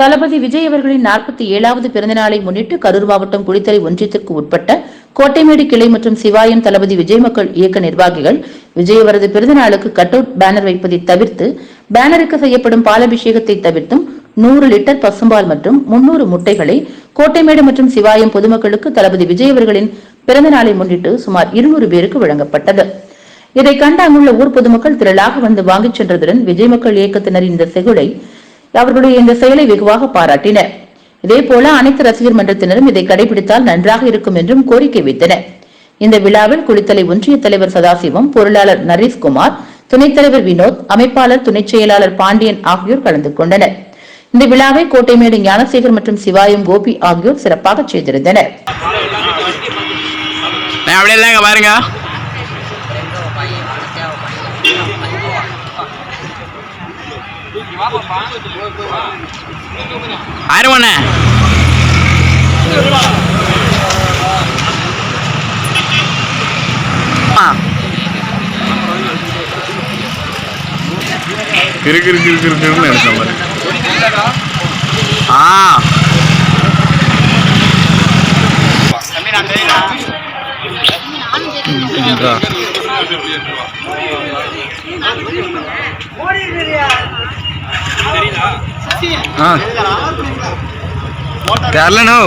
தளபதி விஜய் அவர்களின் நாற்பத்தி ஏழாவது பிறந்தநாளை முன்னிட்டு கரூர் மாவட்டம் குளித்தலை ஒன்றியத்திற்கு உட்பட்ட கோட்டைமேடு கிளை மற்றும் சிவாயம் தளபதி விஜய் மக்கள் இயக்க நிர்வாகிகள் விஜய் அவரது பிறந்தநாளுக்கு கட் அவுட் பேனர் வைப்பதை தவிர்த்து பேனருக்கு செய்யப்படும் பாலபிஷேகத்தை தவிர்த்தும் நூறு லிட்டர் பசும்பால் மற்றும் முன்னூறு முட்டைகளை கோட்டைமேடு மற்றும் சிவாயம் பொதுமக்களுக்கு தளபதி விஜய் அவர்களின் பிறந்த நாளை முன்னிட்டு சுமார் இருநூறு பேருக்கு வழங்கப்பட்டது. இதை கண்ட அங்குள்ள ஊர் பொதுமக்கள் திரளாக வந்து வாங்கிச் சென்றதுடன் விஜய் மக்கள் இயக்கத்தினரின் இந்த செகுலை அவர்களுடைய இந்த செயலை வெகுவாக பாராட்டினர். இதேபோல அனைத்து ரசிகர் மன்றத்தினரும் இதை கடைபிடித்தால் நன்றாக இருக்கும் என்றும் கோரிக்கை வைத்தனர். இந்த விழாவில் குளித்தலை ஒன்றிய தலைவர் சதாசிவம் பொருளாளர் நரேஷ்குமார் துணைத் தலைவர் வினோத் அமைப்பாளர் துணைச் செயலாளர் பாண்டியன் ஆகியோர் கலந்து கொண்டனர். இந்த விழாவை கோட்டைமேடு ஞானசேகர் மற்றும் சிவாயம் கோபி ஆகியோர் சிறப்பாக செய்திருந்தனர். ஆயிரமண்ணே கிறு கிறு கிறு கிறு கிறுன்னு எடுத்த மாதிரி. ஆ. இதா. கேரளனோ